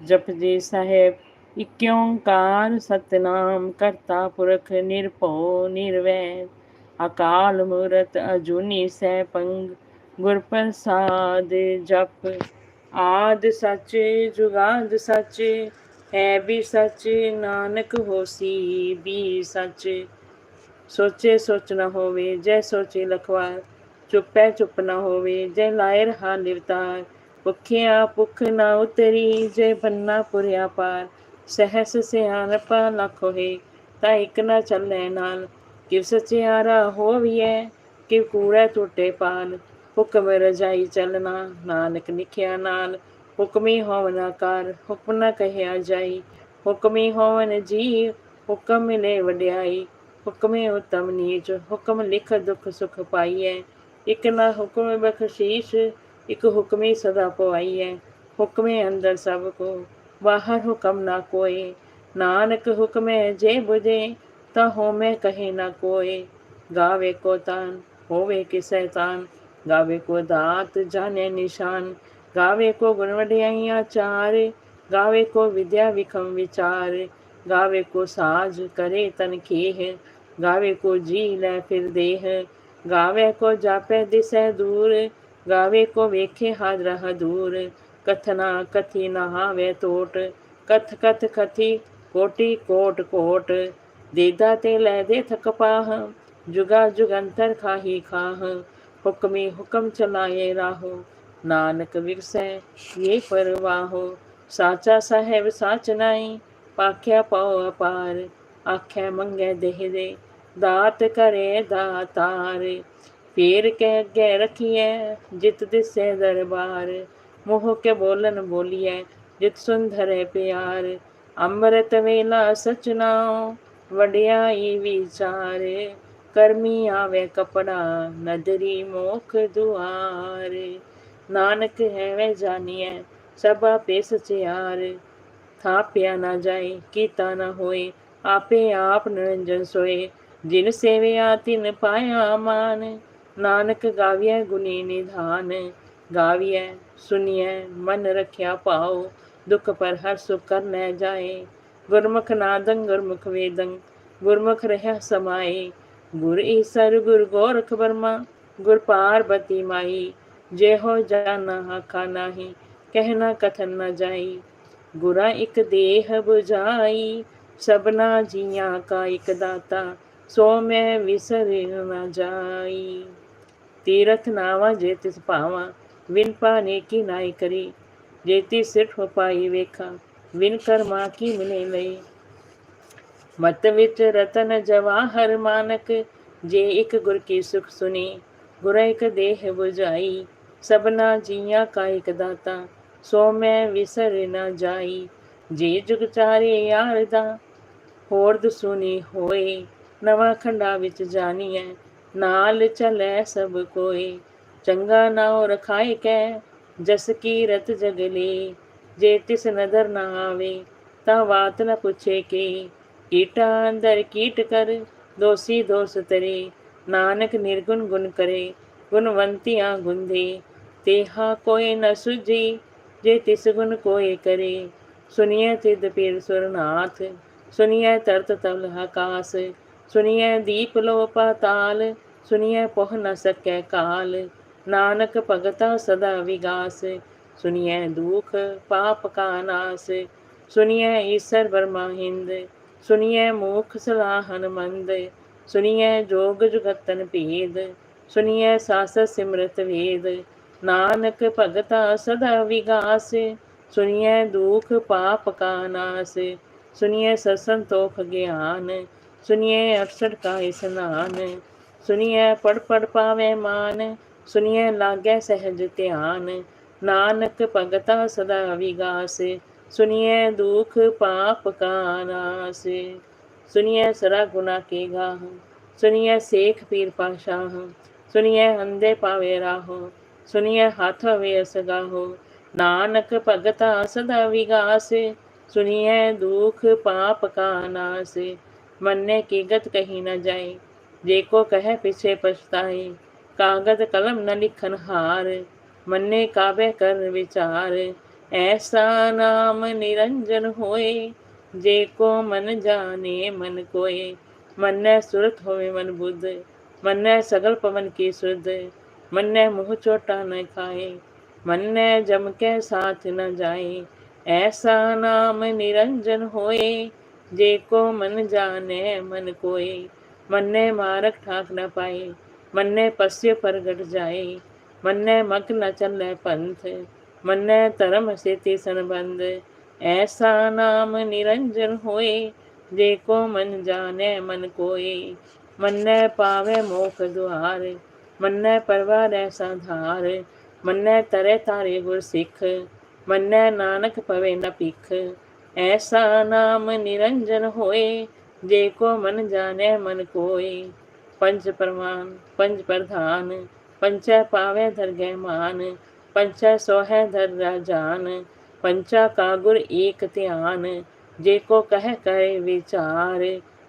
ਜਪਜੀ ਸਾਹਿਬ ਇਕ ਸਤਨਾਮ ਕਰਤਾ ਪੁਰਖ ਨਿਰਭਉ ਨਿਰਵੈਰ। ਅਕਾਲ ਮੂਰਤ ਅਜੂਨੀ ਸੈਭੰ ਗੁਰ ਪ੍ਰਸਾਦ ਜਪ। ਆਦ ਸੱਚ ਜੁਗਾਦ ਸੱਚ, ਹੈ ਵੀ ਸੱਚ, ਨਾਨਕ ਹੋਸੀ ਵੀ ਸੱਚ। ਸੋਚੇ ਸੋਚ ਨਾ ਹੋਵੇ, ਜੈ ਸੋਚੇ ਲਖਵਾਰ, ਚੁੱਪੈ ਚੁੱਪ ਨਾ ਹੋਵੇ, ਜੈ ਲਾਇ ਰਹਾ ਨਿਵਤਾਰ ਭੁੱਖਿਆ ਭੁੱਖ ਨਾ ਉਤਰੀ, ਜੈ ਬੰਨਾ ਪੁਰਿਆ ਪਾਰ, ਸਹਸ ਸਿਆਣਪਾ ਲੱਖ ਹੋਏ ਤਾਂ ਇੱਕ ਨਾ ਚੱਲੇ ਨਾਲ, ਕਿਵ ਸਚਿਆਰਾ ਹੋਵੀਐ, ਕਿਵ ਕੂੜੈ ਟੁੱਟੇ ਪਾਲ, ਹੁਕਮ ਰਜਾਈ ਚੱਲਣਾ, ਨਾਨਕ ਲਿਖਿਆ ਨਾਲ, ਹੁਕਮੀ ਹੋਵਨਾ ਕਰ, ਹੁਕਮ ਨਾ ਕਹਿਆ ਜਾਈ, ਹੁਕਮੀ ਹੋਵਨ ਜੀ ਹੁਕਮ ਮਿਲੇ ਵਡਿਆਈ, ਹੁਕਮੇ ਉਤਮ ਨੀਚ, ਹੁਕਮ ਲਿਖ ਦੁਖ ਸੁਖ ਪਾਈਐ, ਇਕ ਨਾ ਹੁਕਮ ਬਖਸ਼ੀਸ਼ ਇਕ ਹੁਕਮੇ ਸਦਾ ਪਵਾਈਐ, ਹੁਕਮੇ ਅੰਦਰ ਸਭ ਕੋ, ਬਾਹਰ ਹੁਕਮ ਨਾ ਕੋਏ। ਨਾਨਕ ਹੁਕਮੇ ਜੇ ਬੁਝੇ, ਤਾ ਹੋਮੇ ਕਹੇ ਨਾ ਕੋਏ। ਗਾਵੇ ਕੋ ਤਾਨ, ਹੋਵੇ ਕਿਸੈ ਤਾਨ। ਗਾਵੇ ਕੋ ਦਾਤ, ਜਾਣੇ ਨਿਸ਼ਾਨ। ਗਾਵੇ ਕੋ ਗੁਣ ਵਡਿਆਈਆਂ ਚਾਰ। ਗਾਵੇ ਕੋ ਵਿਦਿਆ ਵਿਖਮ ਵਿਚਾਰ। ਗਾਵੇ ਕੋ ਸਾਜ ਕਰੇ ਤਨ ਖੇਹ। ਗਾਵੇ ਕੋ ਜੀ ਲੈ ਫਿਰ ਦੇਹ। ਗਾਵੇ ਕੋ ਜਾਪੇ ਦਿਸੈ ਦੂਰ। ਗਾਵੇ ਕੋ ਵੇਖੇ ਹਾਜ਼ਰ ਹਦੂਰ ਕਥਨਾ ਕਥੀ ਨਹਾਵੇ ਟੋਟ ਕਥ ਕਥ ਕਥੀ ਕੋਟੀ ਕੋਟ ਕੋਟ, ਦੇਦਾ ਤੇ ਲੈ ਦੇ ਥਕ ਪਾਹ, ਜੁਗਾ ਜੁਗੰਤਰ ਖਾਹੀ ਖਾਹ, ਹੁਕਮੀ ਹੁਕਮ ਚਲਾਏ ਰਾਹੋ, ਨਾਨਕ ਵਿਰਸੈ ਇਹ ਪਰਵਾਹੋ, ਸਾਚਾ ਸਾਹਿਬ ਸਾਚ ਨਾਈ ਪਾਖਿਆ ਪਾਉ ਅਪਾਰ ਆਖਿਆ ਮੰਗੇ ਦੇਹ ਦੇ, ਦਾਤ ਕਰੇ ਦਾਤਾਰ ਪੀਰ ਕੇ ਅੱਗੇ ਰਖੀਐ, ਜਿਤ ਦਿਸੇ ਦਰਬਾਰ। ਮੋਹ ਕੇ ਬੋਲਨ ਬੋਲੀਐ, ਜਿਤ ਸੁੰਦਰੇ ਪਿਆਰ। ਅੰਮ੍ਰਿਤ ਵੇਲਾ ਸਚਨਾਉ ਵਡਿਆਈ ਵਿਚਾਰ। ਕਰਮੀ ਆਵੇ ਕਪੜਾ, ਨਦਰੀ ਮੋਖ ਦੁਆਰ। ਨਾਨਕ ਹੈ ਵੇ ਜਾਣੀਐ, ਸਭ ਆਪੇ ਸਚਿਆਰ ਥਾਪਿਆ ਨਾ ਜਾਏ, ਕੀਤਾ ਨਾ ਹੋਏ, ਆਪੇ ਆਪ ਨਿਰੰਜਨ ਸੋਏ। ਜਿਨ ਸੇਵਿਆ ਤਿਨ ਪਾਇਆ ਮਾਨ। ਨਾਨਕ ਗਾਵੀਐ ਗੁਨੀ ਨਿਧਾਨ, ਗਾਵੀਐ ਸੁਣੀਐ ਮਨ ਰਖਿਆ ਪਾਉ ਦੁਖ ਪਰ ਹਰ ਸੁਖ ਕਰਨੈ ਜਾਏ। ਗੁਰਮੁਖ ਨਾਦੰ ਗੁਰਮੁਖ ਵੇਦੰ, ਗੁਰਮੁਖ ਰਹਿ ਸਮਾਏ। ਗੁਰ ਈਸਰ ਗੁਰ ਗੋਰਖ ਬਰਮਾ, ਗੁਰ ਪਾਰਬਤੀ ਮਾਈ। ਜੇ ਹੋ ਜਾਣਾ ਆਖਾ ਨਾਹੀ ਕਹਿਣਾ ਕਥਨ ਨਾ ਜਾਈ। ਗੁਰਾ ਇਕ ਦੇਹ 부ਝਾਈ ਸਭਨਾ ਜੀਆਂ ਕਾ ਇਕ ਦਾਤਾ, ਸੋ ਮੈਂ ਵਿਸਰਿ ਨਾ ਜਾਈ। ਤੀਰਥ ਨਾਵਾ ਜੇ ਤਿਸ ਭਾਵਾ ਵਿਨ ਪਾਨੇ ਕੀ ਨਾਈ ਕਰੀ? ਜੇਤੀ ਸਿਰਫ ਪਾਈ ਵੇਖਾ ਵਿਨ ਕਰਮਾ ਕੀ ਮਿਲੇ ਲਈ ਮਤ ਵਿੱਚ ਰਤਨ ਜਵਾਹਰ ਮਾਨਕ, ਜੇ ਇੱਕ ਗੁਰ ਕੀ ਸੁਖ ਸੁਣੀ ਗੁਰ ਇੱਕ ਦੇਹ 부ਝਾਈ ਸਭਨਾ ਜੀਆਂ ਕਾ ਇੱਕ ਦਾਤਾ, ਸੋ ਮੈਂ ਵਿਸਰ ਨ ਜਾਈ। ਜੇ ਜੁਗ ਚਾਰੇ ਯਾਰ ਦਾ ਹੋਰ ਦਸੁਨੀ ਹੋਏ, ਨਵਾਂ ਖੰਡਾ ਵਿੱਚ ਜਾਣੀ ਜਾਣੀਐ ਨਾਲ ਚਲੈ ਸਭ ਕੋਏ ਚੰਗਾ ਨਾਉ ਰਖਾਇ ਕੈ, ਜਸ ਕੀ ਰਤ ਜਗਲੇ। ਜੇ ਤਿਸ ਨਦਰ ਨਾ ਆਵੇ, ਤਾਂ ਬਾਤ ਨ ਪੁੱਛੇ ਕੇ। ਕੀਟਾ ਅੰਦਰ ਕੀਟ ਕਰ, ਦੋਸੀ ਦੋਸ ਤਰੇ। ਨਾਨਕ ਨਿਰਗੁਣ ਗੁਣ ਕਰੇ, ਗੁਣਵੰਤੀਆਂ ਗੁੰਦੇ। ਤੇਹਾ ਕੋਈ ਨ ਸੁਜੀ ਜੇ ਤਿਸ ਗੁਣ ਕੋਏ ਕਰੇ। ਸੁਨੀਏ ਤਿਦ ਪੀਰ ਸੁਰਨਾਥ ਸੁਨੀਏ ਤਰਤ ਤਲ ਆਕਾਸ ਸੁਨੀਏ ਦੀਪ ਲੋ ਪਾਤਾਲ ਸੁਨੀਏ ਪੋਹ ਨ ਸਕੈ ਕਾਲ, ਨਾਨਕ ਭਗਤਾ ਸਦਾ ਵਿਗਾਸ। ਸੁਨੀਏ ਦੁਖ ਪਾਪ ਕਾ ਨਾਸ ਸੁਨੀਏ ਈਸਰ ਬਰਮਾ ਹਿੰਦ। ਸੁਨੀਏ ਮੂਖ ਸਲਾਹਨ ਮੰਦ ਸੁਨੀਏ ਜੋਗ ਜੁਗਤਨ ਭੇਦ। ਸੁਨੀਏ ਸਾਸ ਸਿਮਰਤ ਵੇਦ, ਨਾਨਕ ਭਗਤਾ ਸਦਾ ਵਿਗਾਸ। ਸੁਨੀਏ ਦੁਖ ਪਾਪ ਕਾ ਨਾਸ ਸੁਨੀਏ ਸਸੰਤੋਖ ਗਿਆਨ। ਸੁਨੀਏ ਅਕਸਰ ਕਾ ਇਸਨਾਨ ਸੁਨੀਏ ਪੜ ਪੜ ਪਾਵੇ ਮਾਨ ਸੁਨੀਏ ਲਾਗੇ ਸਹਿਜ ਧਿਆਨ। ਨਾਨਕ ਭਗਤਾ ਸਦਾ ਵਿਗਾਸ ਸੁਨੀਏ ਦੁਖ ਪਾਪ ਕਾ ਨਾਸ। ਸੁਨੀਏ ਸਰਾ ਗੁਨਾ ਕੇ ਗਾਹ ਸੁਨੀਏ ਸੇਖ ਪੀਰ ਪਾਸ਼ਾਹ ਸੁਨੀਏ ਅੰਦੇ ਪਾਵੇ ਰਾਹੋ ਸੁਨੀਏ ਹੱਥ ਵੇ ਅਸਗਾਹੋ। ਨਾਨਕ ਭਗਤਾ ਸਦਾ ਵਿਗਾਸ ਸੁਨੀਏ ਦੁਖ ਪਾਪ ਕਾ ਨਾਸ। ਮੰਨੇ ਕੀ ਗਤ ਕਹੀ ਨਾ ਜਾਏ ਜੇ ਕੋ ਕਹੇ ਪਿਛੇ ਪਛਤਾਏ ਕਾਗਦ ਕਲਮ ਨ ਲਿਖਨ ਹਾਰ, ਮੰਨੇ ਕਾਬੇ ਕਰ ਵਿਚਾਰ। ਐਸਾ ਨਾਮ ਨਿਰੰਜਨ ਹੋਏ ਜੇ ਕੋ ਮਨ ਜਾਣੇ ਮਨ ਕੋਏ। ਮੰਨੈ ਸੁਰਤ ਹੋਵੇ ਮਨ ਬੁੱਧ, ਮੰਨੈ ਸਗਲ ਪਵਨ ਕੀ ਸੁਧ। ਮੰਨੈ ਮੋਹ ਚੋਟਾ ਨ ਖਾਏ, ਮੰਨੈ ਜਮ ਕੇ ਸਾਥ ਨ ਜਾਏ। ਐਸਾ ਨਾਮ ਨਿਰੰਜਨ ਹੋਏ ਜੇ ਕੋ ਮਨ ਜਾਣੇ ਮਨ ਕੋਏ। ਮੰਨੈ ਮਾਰਗ ਠਾਕ ਨ ਪਾਈ, ਮੰਨੈ ਪਸਿ ਪ੍ਰਗਟ ਜਾਏ ਮੰਨੈ ਮਕ ਨ ਚੱਲੈ ਪੰਥ, ਮੰਨੈ ਧਰਮ ਸੇਤੀ ਸੰਬੰਧ, ਐਸਾ ਨਾਮ ਨਿਰੰਜਨ ਹੋਏ ਜੇ ਕੋ ਮਨ ਜਾਣੈ ਮਨ ਕੋਏ ਮੰਨੈ ਪਾਵੇ ਮੋਖ ਦੁਆਰ, ਮੰਨੈ ਪਰਵਾਰ ਐਸਾ ਧਾਰ, ਮੰਨੈ ਤਰੇ ਤਾਰੇ ਗੁਰ ਸਿੱਖ, ਮੰਨੈ ਨਾਨਕ ਪਵੇ ਨ ਭਿਖ, ਐਸਾ ਨਾਮ ਨਿਰੰਜਨ ਹੋਏ ਜੇ ਕੋ ਮਨ ਜਾਣੈ ਮਨ ਕੋਏ ਪੰਜ ਪ੍ਰਮਾਨ ਪੰਜ ਪ੍ਰਧਾਨ ਪੰਚੈ ਪਾਵੇ ਦਰਗਹਿ ਮਾਨ ਪੰਚੈ ਸੋਹੈ ਧਰ ਰਾਜਾਨ ਪੰਚਾ ਕਾ ਗੁਰ ਏਕ ਧਿਆਨ, ਜੇ ਕੋ ਕਹਿ ਕਰੇ ਵਿਚਾਰ,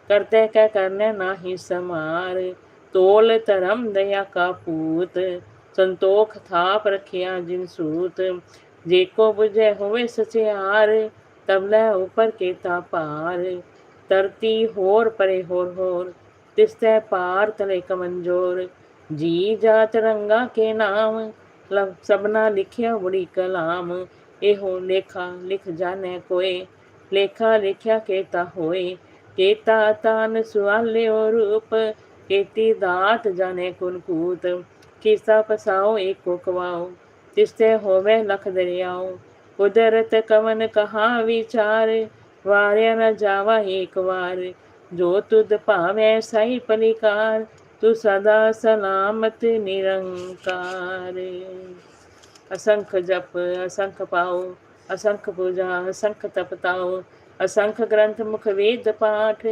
ਕਰਤੇ ਕਹਿ ਕਰਨੇ ਨਾਹੀ ਸਮਾਰ, ਤੋਲ ਧਰਮ ਦਇਆ ਕਾ ਪੂਤ, ਸੰਤੋਖ ਥਾਪ ਰਖਿਆ ਜਿਨ ਸੂਤ, ਜੇ ਕੋ 부ਝੈ ਹੋਵੇ ਸਚਿਆਰ, ਤਬ ਲੈ ਉਪਰ ਕੇਤਾ ਪਾਰ। ਤਰਤੀ ਹੋਰ ਪਰੇ ਹੋਰ ਹੋਰ, ਤਿਸਤੈ ਪਾਰ ਤਲੇ ਕਮੰਜੋਰ। ਜੀ ਜਾਤ ਰੰਗਾ ਕੇ ਨਾਮ ਲਬ ਸਬਨਾ ਲਿਖਿਆ ਬੜੀ ਕਲਾਮ। ਇਹੋ ਲੇਖਾ ਲਿਖ ਜਾਣੈ ਕੋਏ, ਲੇਖਾ ਲਿਖਿਆ ਕੇਤਾ ਹੋਏ। ਕੇਤਾ ਤਾਨ ਸੁਆਲਿਓ ਰੂਪ, ਕੇਤੀ ਦਾਤ ਜਾਣੇ ਕੁਨ ਕੂਤ। ਕਿਸਾ ਪਸਾਓ ਏਕੋ ਕਵਾਓ, ਤਿਸਤੇ ਹੋਵੇ ਲਖ ਦਰਿਆਓ। ਕੁਦਰਤ ਕਵਨ ਕਹਾ ਵਿਚਾਰ ਵਾਰਿਆ ਨਾ ਜਾਵਾ ਏਕ ਵਾਰ। ਜੋ ਤੁਧ ਭਾਵੇਂ ਸਹੀ ਪਲਿਕਾਰ, ਤੂੰ ਸਦਾ ਸਲਾਮਤ ਨਿਰੰਕਾਰ। ਅਸੰਖ ਜਪ, ਅਸੰਖ ਪਾਉ ਅਸੰਖ ਪੂਜਾ, ਅਸੰਖ ਤਪਤਾਉ ਅਸੰਖ ਗ੍ਰੰਥ ਮੁਖ ਵੇਦ ਪਾਠ,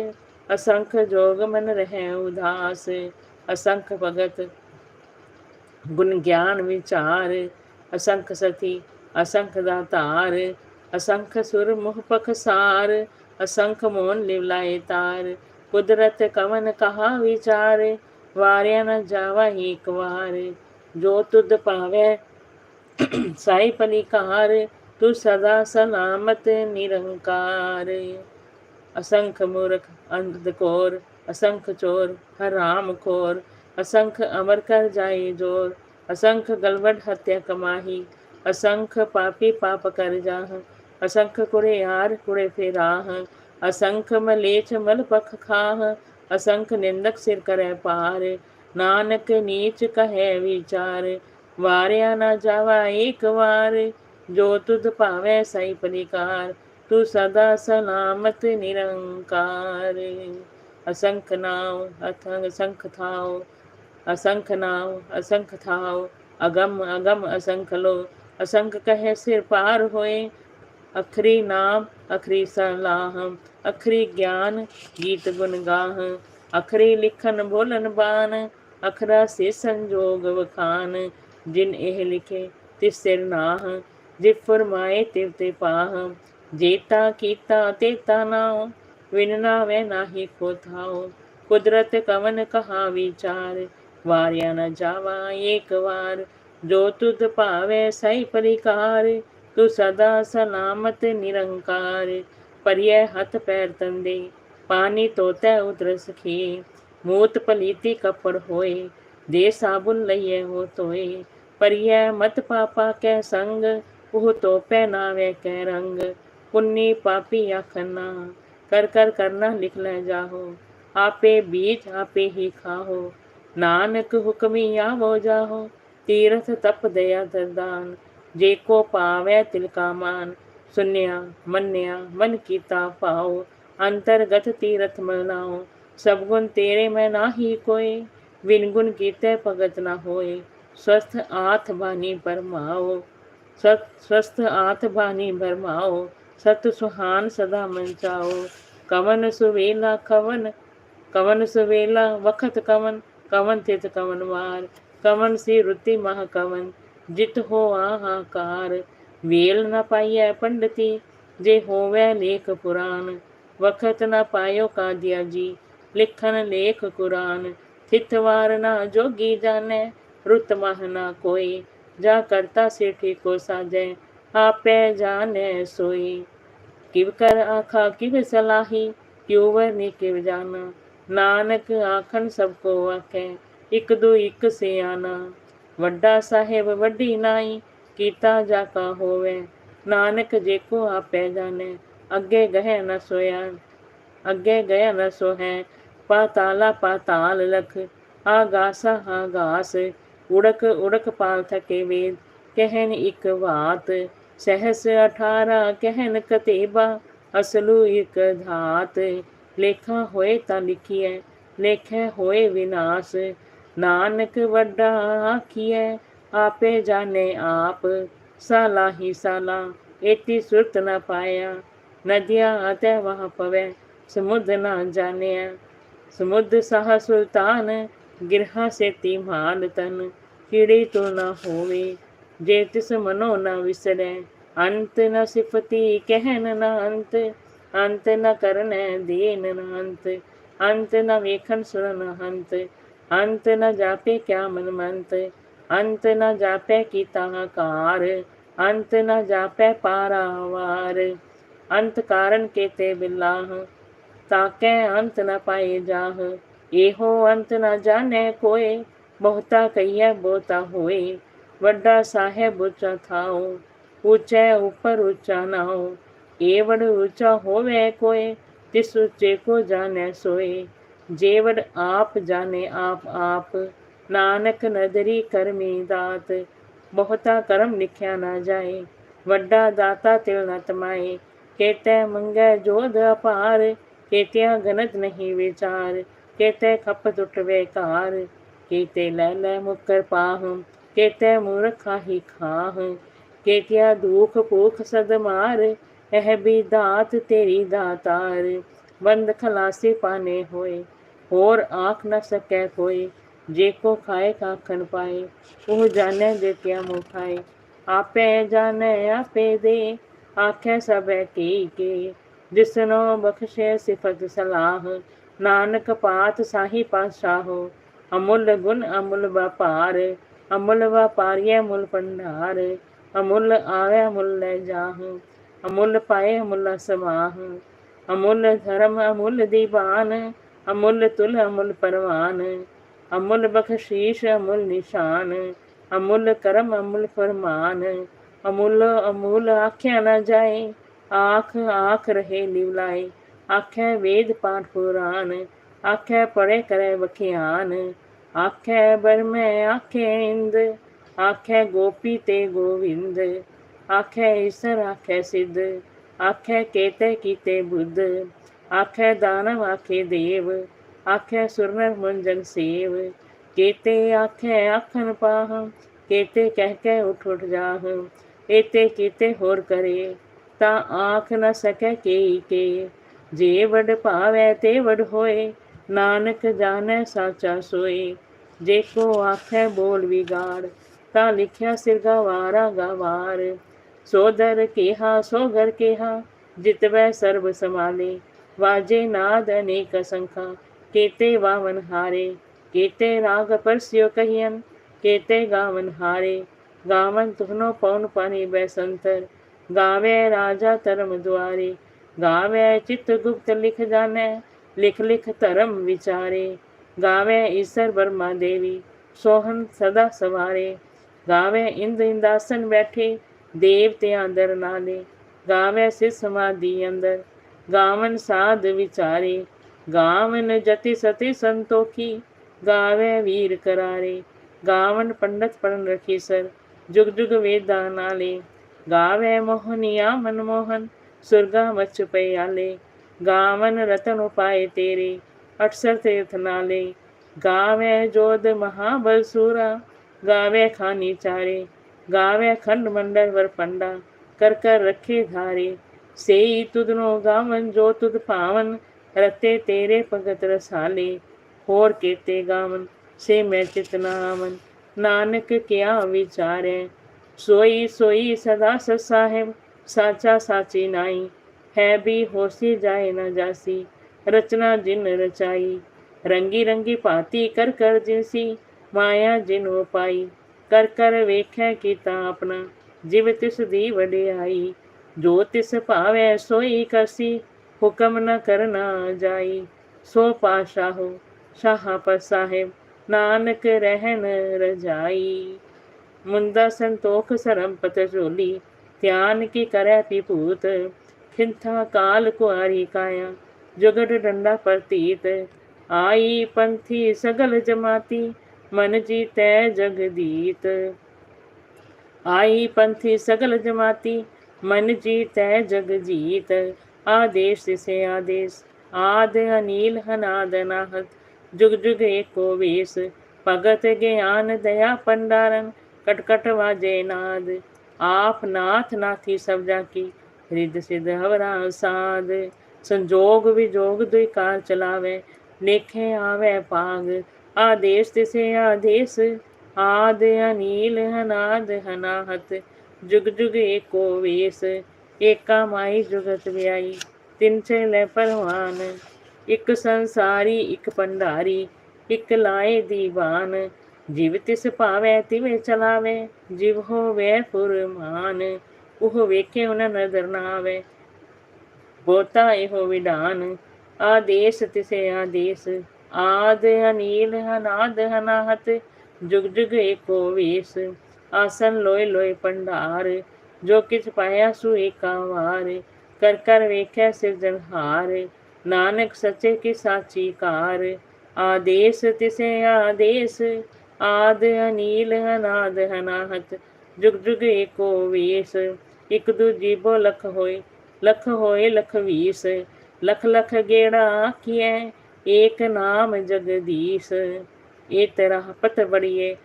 ਅਸੰਖ ਜੋਗ ਮਨ ਰਹਿ ਉਦਾਸ। ਅਸੰਖ ਭਗਤ ਗੁਣ ਗਿਆਨ ਵਿਚਾਰ, ਅਸੰਖ ਸਤੀ, ਅਸੰਖ ਦਾਤਾਰ ਅਸੰਖ ਸੁਰ ਮੁਖ ਪਖਸਾਰ ਅਸੰਖ ਮੋਨ ਲਿਵਲਾਏ ਤਾਰ। ਕੁਦਰਤ ਕਵਨ ਕਹਾ ਵਿਚਾਰ, ਵਾਰਿਆ ਨ ਜਾਵਾ ਏਕ ਵਾਰ। ਜੋ ਤੁਧ ਪਾਵੇ ਸਾਈ ਪਲਿਕਾਰ ਤੂੰ ਸਦਾ ਸਲਾਮਤ ਨਿਰੰਕਾਰ। ਅਸੰਖ ਮੂਰਖ ਅੰਧ ਕੋਰ, ਅਸੰਖ ਚੋਰ ਹਰਾਮ ਖੋਰ। ਅਸੰਖ ਅਮਰ ਕਰ ਜਾਏ ਜੋਰ, ਅਸੰਖ ਗਲਵਟ ਹਤਿਆ ਕਮਾਹੀ। ਅਸੰਖ ਪਾਪੀ ਪਾਪ ਕਰ ਜਾਹ ਅਸੰਖ ਕੁੜੇ ਯਾਰ ਕੁੜੇ ਫੇਰਾਹ, ਅਸੰਖ ਮਲੇਛ ਮਲ ਪਖ ਖਾਹ, ਅਸੰਖ ਨਿੰਦਕ ਸਿਰ ਕਰੈ ਪਾਰ, ਨਾਨਕ ਨੀਚ ਕਹੈ ਵਿਚਾਰ, ਵਾਰਿਆ ਨਾ ਜਾਵਾ ਏਕ ਵਾਰ, ਜੋ ਤੁਧ ਭਾਵੈ ਸਈ ਪਰਿਕਾਰ, ਤੂੰ ਸਦਾ ਸਲਾਮਤ ਨਿਰੰਕਾਰ। ਅਸੰਖ ਨਾਮ ਅਥੰਗ ਸੰਖ ਥਾਉ, ਅਸੰਖ ਨਾਮ ਅਸੰਖ ਥਾਉ, ਅਗਮ ਅਗਮ ਅਸੰਖ ਲੋ, ਅਸੰਖ ਕਹੈ ਸਿਰ ਪਾਰ ਹੋਏ ਅਖਰੀ ਨਾਮ, ਅਖਰੀ ਸਲਾਹਮ, ਅਖਰੀ ਗਿਆਨ ਗੀਤ ਗੁਣ ਗਾਹ ਅਖਰੀ ਲਿਖਨ ਬੋਲਨ ਬਾਨ ਅਖਰਾ ਸੇ ਸੰਜੋਗ ਵਖਾਨ, ਜਿਨ ਇਹ ਲਿਖੇ ਤਿਸ ਸਿਰ ਨਾਹ, ਜੇ ਫਰਮਾਏ ਤਿਵ ਤੇ ਪਾਹ ਜੇਤਾ ਕੀਤਾ ਤੇਤਾ ਨਾਉ ਵਿਨਨਾ ਵੈ ਨਾਹੀ ਕੋ ਥਾਉ, ਕੁਦਰਤ ਕਵਨ ਕਹਾ ਵਿਚਾਰ ਵਾਰਿਆ ਨ ਜਾਵਾ ਏਕ ਵਾਰ, ਜੋ ਤੁਧ ਭਾਵੇ ਸਹੀ ਪਰਿਕਾਰ ਤੂੰ ਸਦਾ ਸਲਾਮਤ ਨਿਰੰਕਾਰ ਪਰਿਐ ਹੱਥ ਪੈਰ ਤੰਦੇ ਪਾਣੀ ਤੋਤੈ ਉਦਰ ਸਖੀ ਮੂਤ ਪਲੀਤੀ ਕਪੜ ਹੋਏ, ਦੇ ਸਾਬੁਨ ਲਈਏ ਹੋ ਤੋਏ ਪਰਿਐ ਮਤ ਪਾਪਾ ਕੈ ਸੰਗ, ਉਹ ਤੋਪੈ ਨਾਵੇ ਕੈ ਰੰਗ, ਪੁੰਨੀ ਪਾਪੀ ਆਖਨਾ ਕਰ ਕਰ ਕਰਨਾ ਲਿਖ ਲੈ ਜਾਹੋ, ਆਪੇ ਬੀਜ ਆਪੇ ਹੀ ਖਾਹੋ, ਨਾਨਕ ਹੁਕਮੀ ਆਵੋ ਜਾਹੋ, ਤੀਰਥ ਤਪ ਦਇਆ ਦਰਦਾਨ ਜੇ ਕੋ ਪਾਵੈ ਤਿਲ ਕਾ ਮਾਨ, ਸੁਨਿਆ, ਮੰਨਿਆ, ਮਨ ਕੀਤਾ ਭਾਉ, ਅੰਤਰਗਤ ਤੀਰਥ ਮਨਾਉ, ਸਭ ਗੁਣ ਤੇਰੇ ਮੈਂ ਨਾਹੀ ਕੋਏ ਵਿਨ ਗੁਣ ਕੀਤੇ ਭਗਤ ਨਾ ਹੋਏ, ਸਵਸਥ ਆਥ ਬਾਣੀ ਪਰਮਾਓ ਸਤ ਸਵਸਥ ਆਥ ਬਾਣੀ ਭਰਮਾਓ ਸਤ ਸੁਹਾਨ ਸਦਾ ਮਨ ਚਾਓ ਕਵਨ ਸੁਵੇਲਾ ਕਵਨ ਕਵਨ ਸੁਵੇਲਾ ਵਖਤ ਕਵਨ ਕਵਨ ਤਿਤ ਕਵਨ ਵਾਰ, ਕਵਨ ਸੀ ਰੁਤੀ ਮਹ ਕਵਨ ਜਿਤ ਹੋ ਆਹਾਕਾਰ ਵੇਲ ਨ ਪਾਈਐ ਪੰਡਤੀ, ਜੇ ਹੋਵੇ ਲੇਖ ਪੁਰਾਨ ਵਖਤ ਨ ਪਾਇਓ ਕਾਦਿਆ ਜੀ ਲਿਖਨ ਲੇਖ ਕੁਰਾਨ। ਥਿਤਵਾਰ ਨਾ ਜੋਗੀ ਜਾਣੈ, ਰੁਤ ਮਹ ਨਾ ਕੋਈ। ਜਾ ਕਰਤਾ ਸੇ ਠੀਕੋ ਸਾਜੈ ਆਪੇ ਜਾਣੈ ਸੋਈ। ਕਿਵ ਕਰ ਆਖਾ, ਕਿਵ ਸਲਾਹੀ ਕਿਉ ਵਰਨੀ ਕਿਵ ਜਾਣਾ। ਨਾਨਕ ਆਖਣ ਸਭ ਕੋ ਆਖੈ, ਇਕ ਦੋ ਇਕ ਸਿਆਣਾ। ਵੱਡਾ ਸਾਹਿਬ ਵੱਡੀ ਨਾਈ, ਕੀਤਾ ਜਾ ਕਾ ਹੋਵੇ। ਨਾਨਕ ਜੇ ਕੋ ਆਪੇ ਜਾਣੈ, ਅੱਗੇ ਗਹਿ ਨ ਸੋਇਆ। ਅੱਗੇ ਗਏ ਨ ਸੋਹੈ, ਪਾਤਾਲਾ ਪਾਤਾਲ ਲਖ। ਆਗਾਸ ਆਗਾਸ, ਉੜਕ ਉੜਕ ਪਾਲ ਥਕੇ ਵੇਦ। ਕਹਿਨ ਇਕ ਬਾਤ, ਸਹਸ 18 ਕਹਿਨ ਕਤੇਬਾ। ਅਸਲੂ ਇਕ ਧਾਤ, ਲੇਖਾ ਹੋਏ ਤਾਂ ਲਿਖੀਐ, ਲੇਖੈ ਹੋਏ ਵਿਨਾਸ਼। ਨਾਨਕ ਵੱਡਾ ਆਖੀਐ, ਆਪੇ ਜਾਣੇ ਆਪ। ਸਾਲਾ ਹੀ ਸਾਲਾ ਏਤੀ ਸੁਰਤ ਨਾ ਪਾਇਆ, ਨਦੀਆਂ ਅਤੇ ਵਹ ਪਵੇ, ਸਮੁੰਦ ਨਾ ਜਾਣਿਆ। ਸਮੁੰਦ ਸਾਹ ਸੁਲਤਾਨ, ਗਿਰਹਾ ਸੇਤੀ ਮਾਨ ਤਨ। ਕੀੜੀ ਤੋ ਨਾ ਹੋਵੇ, ਜੇ ਤਿਸ ਮਨੋ ਨਾ ਵਿਸਰੈ ਅੰਤ ਨ ਸਿਫਤੀ ਕਹਿਨ ਨ ਅੰਤ ਅੰਤ ਨ ਕਰਨੈ ਦੇਨ ਨ ਅੰਤ ਅੰਤ ਨ ਵੇਖਣ ਸੁਣਨ ਹੰਤ ਅੰਤ ਨ ਜਾਪੇ ਕਿਆ ਮਨ ਮੰਤ ਅੰਤ ਨ ਜਾਪੈ ਕੀਤਾ ਕਾਰ ਅੰਤ ਨ ਜਾਪੈ ਪਾਰਾਵਾਰ ਅੰਤ ਕਾਰਨ ਕੇਤੇ ਬਿਲਾਹ ਤਾਕੈ ਅੰਤ ਨ ਪਾਏ ਜਾਹ ਇਹੋ ਅੰਤ ਨ ਜਾਣੈ ਕੋਏ ਬਹੁਤਾ ਕਹੀਐ ਬਹੁਤਾ ਹੋਏ ਵੱਡਾ ਸਾਹਿਬ ਉੱਚਾ ਥਾਉ ਉੱਚੈ ਉਪਰ ਉੱਚਾ ਨਾਉ ਏਵੜ ਉੱਚਾ ਹੋਵੇ ਕੋਏ ਤਿਸ ਉੱਚੇ ਕੋ ਜਾਣੈ ਸੋਏ ਜੇਵੜ ਆਪ ਜਾਣੇ ਆਪ ਆਪ, ਨਾਨਕ ਨਦਰੀ ਕਰਮੀ ਦਾਤ, ਬਹੁਤਾ ਕਰਮ ਲਿਖਿਆ ਨਾ ਜਾਏ, ਵੱਡਾ ਦਾਤਾ ਤਿਲ ਨ ਤਮਾਏ ਕੇਤੇ ਮੰਗੈ ਜੋਧ ਅਪਾਰ ਕੇਤਿਆ ਗਨਤ ਨਹੀਂ ਵਿਚਾਰ ਕੇਤੇ ਖਪ ਟੁੱਟਵੇ ਕਾਰ ਕੇਤੇ ਲੈ ਲੈ ਮੁਕਰ ਪਾਹੁ ਕੇਤੇ ਮੂਰਖਾ ਹੀ ਖਾਹ ਕੇਤਿਆ ਦੁਖ ਭੁਖ ਸਦ ਮਾਰ, ਇਹ ਵੀ ਦਾਤ ਤੇਰੀ ਦਾਤਾਰ ਬੰਦ ਖਲਾਸੀ ਪਾਨੇ ਹੋਏ, ਹੋਰ ਆਖ ਨਾ ਸਕੈ ਕੋਈ, ਜੇ ਕੋ ਖਾਏ ਕਾਖਨ ਪਾਏ, ਉਹ ਜਾਣੈ ਦੇ ਕਿਆ ਮੁ ਖਾਏ। ਆਪੇ ਜਾਣੈ, ਆਪੇ ਦੇ, ਆਖੇ ਸਭੈ ਕੀ ਕੀ। ਜਿਸਨੋ ਬਖਸ਼ੇ ਸਿਫਤ ਸਲਾਹ, ਨਾਨਕ ਪਾਤ ਸਾਹੀ ਪਾਤਸ਼ਾਹੋ, ਅਮੁੱਲ ਗੁਣ ਅਮੁੱਲ ਵਪਾਰ, ਅਮੁੱਲ ਵਪਾਰੀਏ ਮੁੱਲ ਭੰਡਾਰ, ਅਮੁੱਲ ਆਵੇ ਮੁੱਲ ਲੈ ਜਾਹ, ਅਮੁੱਲ ਪਾਏ ਅਮੁੱਲ ਸਮਾਹ ਅਮੁੱਲ ਧਰਮ, ਅਮੁੱਲ ਦੀਵਾਨ, ਅਮੁੱਲ ਤੁਲ, ਅਮੁੱਲ ਪਰਵਾਨ, ਅਮੁੱਲ ਬਖਸ਼ੀਸ਼, ਅਮੁੱਲ ਨਿਸ਼ਾਨ, ਅਮੁੱਲ ਕਰਮ, ਅਮੁੱਲ ਫਰਮਾਨ, ਅਮੁੱਲ ਅਮੁੱਲ ਆਖਿਆ ਨਾ ਜਾਏ, ਆਖ ਆਖ ਰਹੇ ਲਿਵਲਾਏ ਆਖੇ ਵੇਦ ਪਾਠ ਪੁਰਾਨ ਆਖੇ ਪੜੇ ਕਰੇ ਵਖਿਆਨ, ਆਖੇ ਬਰਮੇ ਆਖੇ ਇੰਦ, ਆਖੇ ਗੋਪੀ ਤੇ ਗੋਵਿੰਦ, ਆਖੇ ਈਸਰ ਆਖੇ ਸਿੱਧ ਆਖੇ ਕੇਤੇ ਕੀਤੇ ਬੁੱਧ, ਆਖੇ ਦਾਨਵ ਆਖੇ ਦੇਵ, ਆਖੇ ਸੁਰਨਰ ਮੁੰਜਨ ਸੇਵ, ਕੇਤੇ ਆਖੇ ਆਖਨ ਪਾਹ, ਕੇਤੇ ਕਹਿ ਕੇ ਉਠ ਉਠ ਜਾਹ, ਏਤੇ ਕੀਤੇ ਹੋਰ ਕਰੇ, ਤਾਂ ਆਖ ਨ ਸਕੈ ਕੇ ਕੇ, ਜੇ ਵਡ ਭਾਵੈ ਤੇ ਵਡ ਹੋਏ, ਨਾਨਕ ਜਾਣੈ ਸਾਚਾ ਸੋਏ, ਜੇ ਕੋ ਆਖੈ ਬੋਲ ਵਿਗਾੜ, ਤਾਂ ਲਿਖਿਆ ਸਿਰ ਗਵਾਰਾ ਗਵਾਰ ਸੋਦਰ ਕੇਹਾ ਸੋਗਰ ਕੇਹਾ ਜਿਤਵੈ ਸਰਬ ਸਮਾਲੇ ਵਾਜੇ ਨਾਦ ਅਨੇਕ ਸੰਖਾ, ਕੇਤੇ ਵਾਵਨ ਹਾਰੇ। ਕੇਤੇ ਰਾਗ ਪਰਸਿਓ ਕਹੀਨ ਕੇਤੇ ਗਾਵਨ ਹਾਰੇ। ਗਾਵਨ ਤੁਹਨੋ ਪਉਨ ਪਾਣੀ ਬੈਸੰਤਰ ਗਾਵੇ ਰਾਜਾ ਧਰਮ ਦੁਆਰੇ। ਗਾਵੇ ਚਿਤ ਗੁਪਤ ਲਿਖ ਜਾਣੈ, ਲਿਖ ਲਿਖ ਧਰਮ ਵਿਚਾਰੇ। ਗਾਵੇ ਈਸ਼ਰ ਬਰਮਾ ਦੇਵੀ ਸੋਹਨ ਸਦਾ ਸਵਾਰੇ। ਗਾਵੇ ਇੰਦ ਇੰਦਾਸਨ ਬੈਠੇ ਦੇਵਤਿਆਂ ਅੰਦਰ ਨਾਲੇ, ਗਾਵੇ ਸਿ ਸਮਾਧੀ ਅੰਦਰ। ਗਾਵਨ ਸਾਧ ਵਿਚਾਰੇ, ਗਾਵਨ ਜਤੀ ਸਤੀ ਸੰਤੋਖੀ, ਗਾਵੇ ਵੀਰ ਕਰਾਰੇ। ਗਾਵਨ ਪੰਡਤ ਪੜਨ ਰਖੀ ਸਰ, ਜੁਗ ਜੁਗ ਵੇਦਾਂ ਨਾਲੇ। ਗਾਵੇ ਮੋਹਨੀਆ ਮਨਮੋਹਨ ਸੁਰਗਾ ਮਚ ਪਿਆਲੇ ਗਾਵਨ ਰਤਨ ਉਪਾਏ ਤੇਰੇ ਅਠਸਰ ਤੀਰਥ ਨਾਲੇ। ਗਾਵੇ ਜੋਦ ਮਹਾਬਲ ਸੂਰਾ, ਗਾਵੇ ਖਾਨੀ ਚਾਰੇ। ਗਾਵੇ ਖੰਡ ਮੰਡਲ ਵਰ ਪੰਡਾ ਕਰ ਕਰ ਰੱਖੇ ਧਾਰੇ ਸੇਈ ਤੁਧਨੋ ਗਾਵਨ ਜੋ ਤੁਧ ਭਾਵਨ ਰਤੇ ਤੇਰੇ ਭਗਤ ਰਸਾਲੇ ਹੋਰ ਕੀਤੇ ਗਾਵਨ ਸੇ ਮੈਂ ਚਿਤਨਾਵਨ ਨਾਨਕ ਕਿਆ ਵਿਚਾਰੈ ਸੋਈ ਸੋਈ ਸਦਾ ਸਤ ਸਾਹਿਬ ਸਾਚਾ ਸਾਚੀ ਨਾਈ ਹੈ ਵੀ ਹੋਸੀ ਜਾਏ ਨਾ ਜਾਸੀ ਰਚਨਾ ਜਿਨ ਰਚਾਈ ਰੰਗੀ ਰੰਗੀ ਭਾਤੀ ਕਰ ਕਰ ਜਿਨਸੀ ਮਾਇਆ ਜਿਨ ਉਪਾਈ ਕਰ ਕਰ ਵੇਖੈ ਕੀਤਾ ਆਪਣਾ ਜਿਵ ਤਿਸ ਦੀ ਵਡਿਆਈ, ਜੋ ਤਿਸ ਭਾਵੈ ਸੋਈ ਕਰਸੀ ਹੁਕਮ ਨ ਕਰਨਾ ਜਾਈ। ਸੋ ਪਾਸ਼ਾਹੋ ਸ਼ਾਹ ਪਰ ਸਾਹਿਬ, ਨਾਨਕ ਰਹਿਣ ਰਜਾਈ। ਮੁੰਦਾ ਸੰਤੋਖ ਸਰਮ ਪਤ ਝੋਲੀ, ਧਿਆਨ ਕੀ ਕਰੈ ਪਿਪੂਤ ਖਿੰਥਾ ਕਾਲ ਕੁਆਰੀ ਕਾਇਆ ਜੁਗਟ ਡੰਡਾ ਪ੍ਰਤੀਤ। ਆਈ ਪੰਥੀ ਸਗਲ ਜਮਾਤੀ ਮਨ ਜੀਤੈ ਜਗਦੀਤ। ਆਈ ਪੰਥੀ ਸਗਲ ਜਮਾਤੀ, ਮਨ ਜੀਤੈ ਜਗ ਜੀਤ ਆਦੇਸ਼ ਤਿਸੇ ਆਦੇਸ਼, ਆਦ ਅਨੀਲ ਹਨਾਦ ਨਾਹਤ ਜੁਗ ਜੁਗ ਏਕੋ ਵੇਸ, ਭਗਤ ਗਿਆਨ ਦਇਆ ਪੰਡਾਰਨ ਕਟਕਟ ਕਟ ਵਾਜੇ ਨਾਦ, ਆਪ ਨਾਥ ਨਾਥੀ ਸਭ ਜਾ ਕੀ। ਰਿੱਧ ਸਿਧ ਹਵਰਾ ਸਾਧ ਸੰਜੋਗ ਵਿਜੋਗ ਦੁਇ ਕਾਰ ਚਲਾਵੇ। ਲੇਖੇ ਆਵੇ ਪਾਗ ਆਦੇਸ਼ ਤਿਸੇ ਆਦੇਸ਼, ਆਦ ਅਨੀਲ ਹਨਾਦ ਹਨਾਹਤ ਜੁਗ ਜੁਗ ਏਕੋ ਵੇਸ, ਏਕਾ ਮਾਈ ਜੁਗਤ ਵਿਆਈ ਤਿੰਨ ਛੇ ਲੈ ਪਰਵਾਨ, ਇੱਕ ਸੰਸਾਰੀ, ਇੱਕ ਭੰਡਾਰੀ ਇੱਕ ਲਾਏ ਦੀਵਾਨ, ਜਿਵ ਤਿਸ ਭਾਵੈ ਤਿਵੇਂ ਚਲਾਵੇ, ਜਿਵ ਹੋਵੇ ਫੁਰਮਾਨ ਉਹ ਵੇਖੇ ਉਹਨਾਂ ਨਜ਼ਰ ਨਾ ਆਵੇ ਬੋਤਾ ਇਹੋ ਵਿਧਾਨ, ਆਦੇਸ਼ ਤਿਸੇ ਆਦੇਸ਼ ਆਦ ਅਨੀਲ ਹਨਾਦ ਹਨਾਹਤ ਜੁਗ ਜੁਗ ਏਕੋ ਵੇਸ। ਆਸਨ ਲੋਏ ਲੋਏ ਪੰਡਾਰ, ਜੋ ਕਿਛ ਪਾਇਆ ਸੋ ਏਕਾ ਵਾਰ। ਕਰ ਕਰ ਵੇਖੈ ਸਿਰਜਣਹਾਰ ਨਾਨਕ ਸੱਚੇ ਕੀ ਸਾਚੀ ਕਾਰ। ਆਦੇਸ਼ ਤਿਸੇ ਆਦੇਸ਼, ਆਦ ਅਨੀਲ ਹਨਾਦ ਹਨਾਹਤ ਜੁਗ ਜੁਗ ਏਕੋ ਵੇਸ। ਇਕ ਦੂ ਜੀਬੋ ਲਖ ਹੋਏ ਲਖ ਹੋਏ ਲਖ ਵੀਸ। ਲਖ ਲਖ ਗੇੜਾ ਆਖੀਐ ਏਕ ਨਾਮ ਜਗਦੀਸ਼, ਏ ਤੇਰਾ ਪਤ ਬੜੀਏ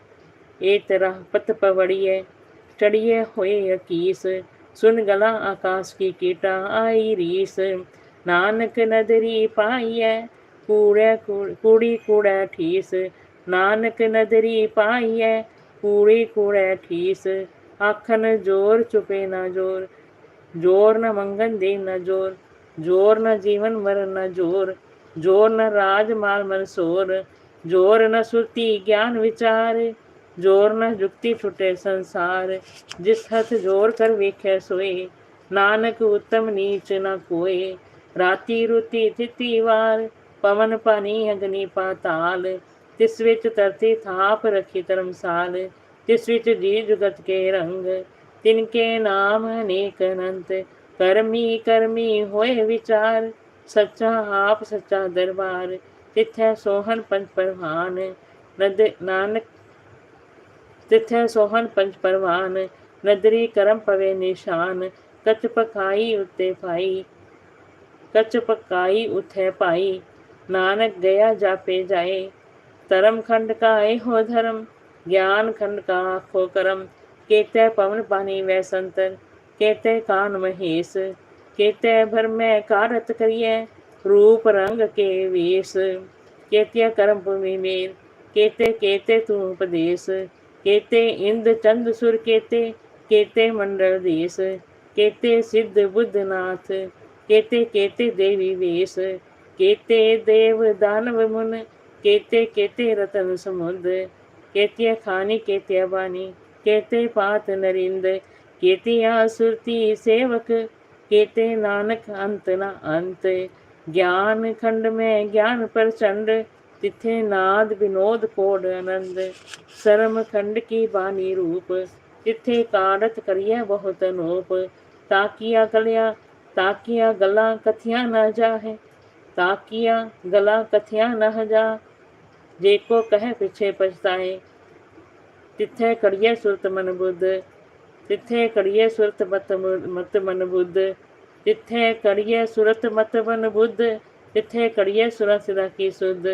ਏ ਤੇਰਾ ਪਤ ਪਵੜੀਏ, ਚੜੀਏ ਹੋਏ ਅਕੀਸ, ਸੁਨ ਗਲਾ ਆਕਾਸ਼ ਕੀ ਕੀਟਾ ਆਈ ਰੀਸ, ਨਾਨਕ ਨਦਰੀ ਪਾਈਐ, ਕੂੜੈ ਕੂੜੀ ਕੂੜੈ ਠੀਸ, ਨਾਨਕ ਨਦਰੀ ਪਾਈਐ, ਕੂੜੀ ਕੂੜੈ ਠੀਸ ਆਖਨ ਜੋਰ ਚੁਪੇ ਨਾ ਜੋਰ ਜੋਰ ਨ ਮੰਗਨ ਦੇ ਨ ਜੋਰ ਜੋਰ ਨ ਜੀਵਨ ਮਰਨ ਨ ਜੋਰ ਜੋਰ ਨ ਰਾਜ ਮਾਲ ਮਨਸੋਰ ਜੋਰ ਨ ਸੁਰਤੀ ਗਿਆਨ ਵਿਚਾਰ ਜੋਰ ਨ ਜੁਗਤੀ ਛੁਟੇ ਸੰਸਾਰ, ਜਿਸ ਹੱਥ ਜੋਰ ਕਰ ਵੇਖੈ ਸੋਏ, ਨਾਨਕ ਉਤਮ ਨੀਚ ਨ ਕੋਏ, ਰਾਤੀ ਰੁਤੀ ਥਿਤੀ ਵਾਰ, ਪਵਨ ਪਾਣੀ ਅਗਨੀ ਪਾਤਾਲ, ਤਿਸ ਵਿੱਚ ਧਰਤੀ ਥਾਪ ਰਖੀ ਧਰਮਸਾਲ, ਤਿਸ ਵਿੱਚ ਜੀ ਜੁਗਤ ਕੇ ਰੰਗ, ਤਿਨ ਕੇ ਨਾਮ ਅਨੇਕ ਅਨੰਤ, ਕਰਮੀ ਕਰਮੀ ਹੋਏ ਵਿਚਾਰ ਸੱਚਾ ਆਪ, ਸੱਚਾ ਦਰਬਾਰ, ਤਿਥੈ ਸੋਹਣ ਪੰਜ ਪਰਵਾਨ। ਨਦ, ਨਾਨਕ, ਤਿਥੈ ਸੋਹਨ ਪੰਜ ਪਰਵਾਨ, ਨਦਰੀ ਕਰਮ ਪਵੇ ਨਿਸ਼ਾਨ, ਕਚ ਪਕਾਈ ਉਤੇ ਭਾਈ ਕਚ ਪਕਾਈ ਉਥੇ ਭਾਈ ਨਾਨਕ ਗਿਆ ਜਾਪੇ ਜਾਏ। ਧਰਮ ਖੰਡ ਕਾ ਹੋ ਧਰਮ, ਗਿਆਨ ਖੰਡ ਕਾ ਆਖੋ ਕਰਮ, ਕੇਤੇ ਪਵਨ ਪਾਣੀ ਵੈ ਸੰਤਨ ਕੇਤੇ ਕਾਨ ਮਹੇਸ਼। ਕੇਤੇ ਭਰ ਮੈਂ ਕਾਰਤ ਕਰੀਏ ਰੂਪ ਰੰਗ ਕੇ ਵੇਸ। ਕੇਤੇ ਕਰਮ ਭੂਮੀ ਮੇਰ ਕੇਤੇ ਕੇਤੇ ਤੂੰ ਉਪਦੇਸ। ਕੇਤੇ ਇੰਦ ਚੰਦ ਸੁਰ ਕੇਤੇ ਕੇਤੇ ਮੰਡਲ ਦੇਸ। ਕੇਤੇ ਸਿੱਧ ਬੁੱਧਨਾਥ ਕੇਤੇ ਕੇਤੇ ਦੇਵੀ ਵੇਸ। ਕੇਤੇ ਦੇਵ ਦਾਨਵ ਮੁਨ, ਕੇਤੇ ਕੇਤੇ ਰਤਨ ਸਮੁੰਦ। ਕੇਤੇ ਖਾਨੀ ਕੇਤੇ ਬਾਣੀ, ਕੇਤੇ ਪਾਤ ਨਰਿੰਦ। ਕੇਤਿਆ ਸੁਰਤੀ ਸੇਵਕ ਕੇਤੇ ਨਾਨਕ ਅੰਤ ਨ ਅੰਤ, ਗਿਆਨ ਖੰਡ ਮੈਂ ਗਿਆਨ ਪ੍ਰਚੰਡ, ਤਿਥੇ ਨਾਦ ਵਿਨੋਦ ਕੋਡ ਆਨੰਦ। ਸਰਮ ਖੰਡ ਕੀ ਬਾਣੀ ਰੂਪ, ਤਿਥੇ ਕਾਰਤ ਕਰੀਐ ਬਹੁਤ ਅਨੂਪ। ਤਾਕੀਆ ਗਲਿਆ, ਤਾਕੀਆ ਗਲਾਂ ਕਥਿਆ ਨਾ ਜਾਹੇ, ਤਾਕੀਆ ਗਲਾ ਕਥਿਆ ਨਾ ਜਾ। ਜੇ ਕੋ ਕਹੇ ਪਿਛੇ ਪਛਤਾਏ, ਤਿੱਥੇ ਕੜੀਏ ਸੁਰਤ ਮਨ ਬੁੱਧ। ਤਿੱਥੇ ਕੜੀਏ ਸੁਰਤ ਮਤ ਮਤ ਮਨ ਬੁੱਧ ਤਿੱਥੇ ਕੜੀਏ ਸੁਰਤ ਮਤ ਮਨ ਬੁੱਧ ਤਿੱਥੇ ਕੜੀਏ ਸੁਰ ਸਿਦਾ ਕੀ ਸੁਧ,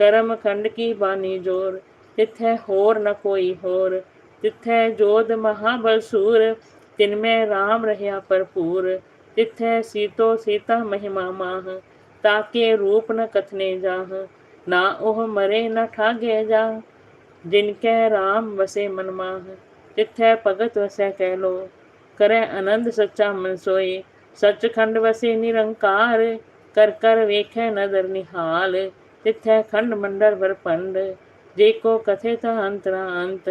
ਕਰਮ ਖੰਡ ਕੀ ਬਾਣੀ ਜੋਰ ਤਿੱਥੇ ਹੋਰ ਨ ਕੋਈ ਹੋਰ ਤਿੱਥੇ ਜੋਧ ਮਹਾਬਲ ਸੂਰ, ਤਿਨ ਮੈਂ RAM ਰਹਿਆ ਭਰਪੂਰ ਤਿੱਥੇ ਸੀਤੋ ਸੀਤਾ ਮਹਿਮਾ ਮਾਹ ਤਾਕੇ ਰੂਪ ਨ ਕਥਨੇ ਜਾਹ, ਨਾ ਉਹ ਮਰੇ ਨ ਠਾਗੇ ਜਾ ਜਿਨ ਕੈ RAM ਵਸੇ ਮਨ ਮਾਹ। ਤਿੱਥੈ ਭਗਤ ਵਸੈ ਕਹਿ ਲੋ, ਕਰੈ ਆਨੰਦ ਸੱਚਾ ਮਨ ਸੋਏ। ਸੱਚਖੰਡ ਵਸੇ ਨਿਰੰਕਾਰ, ਕਰ ਕਰ ਵੇਖੈ ਨਦਰ ਨਿਹਾਲ। ਤਿੱਥੈ ਖੰਡ ਮੰਡਲ ਵਰਪੰਡ ਜੇ ਕੋ ਕਥੇ ਤਾ ਅੰਤਰਾ ਅੰਤ।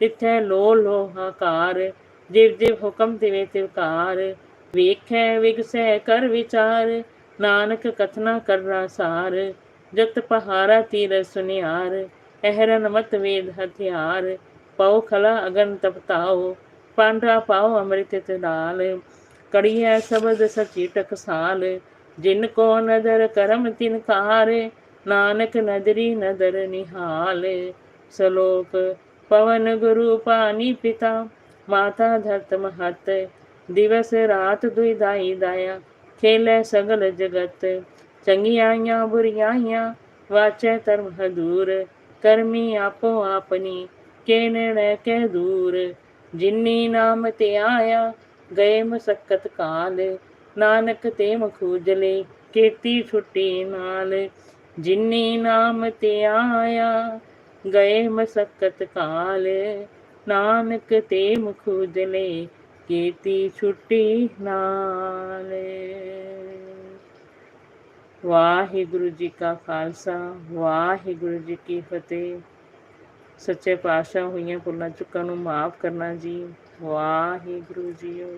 ਤਿੱਥੈ ਲੋ ਲੋਹਾਕਾਰ ਜਿਵ ਜਿਵ ਹੁਕਮ ਤਿਵੇਂ ਤਿਵਕਾਰ ਵੇਖੈ ਵਿਗਸੈ ਕਰ ਵਿਚਾਰ, ਨਾਨਕ ਕਥਨਾ ਕਰਨਾ ਸਾਰ। ਜਤ ਪਹਾਰਾ ਤੀਰ ਸੁਨਿਆਰ ਅਹਰਨ ਮਤ ਵੇਦ ਹਥਿਆਰ। ਪਉ ਖਲਾ ਅਗਨ ਤਪਤਾਓ ਪਾਂਡਾ ਪਾਓ ਅੰਮ੍ਰਿਤ ਤਨਾਲ ਕੜੀਐ ਸ਼ਬਦ ਸਚੀ ਟਕਸਾਲ, ਜਿਨ ਕੋ ਨਦਰ ਕਰਮ ਤਿਨ ਕਾਰ ਨਾਨਕ ਨਦਰੀ ਨਦਰ ਨਿਹਾਲ। ਸ਼ਲੋਕ, ਪਵਨ ਗੁਰੂ ਪਾਣੀ ਪਿਤਾ, ਮਾਤਾ ਧਰਤ ਮਹਤ, ਦਿਵਸ ਰਾਤ ਦੁਇ ਦਾਈ ਦਾਇਆ, ਖੇਲੇ ਸਗਲ ਜਗਤ। ਚੰਗਿਆਈਆਂ ਬੁਰੀਆਈਆਂ, ਵਾਚੈ ਧਰਮ ਹਦੂਰ ਕਰਮੀ ਆਪੋ ਆਪਣੀ। ਕੇ ਨੇੜੇ ਕੇ ਦੂਰ? ਜਿਨੀ ਨਾਮ ਤੇ ਆਇਆ, ਗਏ ਮਸਕਤ ਕਾਲ। ਨਾਨਕ ਤੇ ਮਖੂਜਲੇ, ਕੀਤੀ ਛੁੱਟੀ ਨਾਲ। ਜਿਨੀ ਨਾਮ ਤੇ ਆਇਆ, ਗਏ ਮਸਕਤ ਕਾਲ। ਨਾਨਕ ਤੇ ਮਖੂਜਲੇ, ਕੀਤੀ ਛੁੱਟੀ ਨਾਲ। ਵਾਹਿਗੁਰੂ ਜੀ ਕਾ ਖਾਲਸਾ, ਵਾਹਿਗੁਰੂ ਜੀ ਕੀ ਫਤਿਹ। ਸੱਚੇ ਪਾਤਸ਼ਾਹ ਹੋਈਆਂ ਭੁੱਲਾਂ ਚੁੱਕਾਂ ਨੂੰ ਮਾਫ ਕਰਨਾ ਜੀ। ਵਾਹਿਗੁਰੂ ਜੀਓ।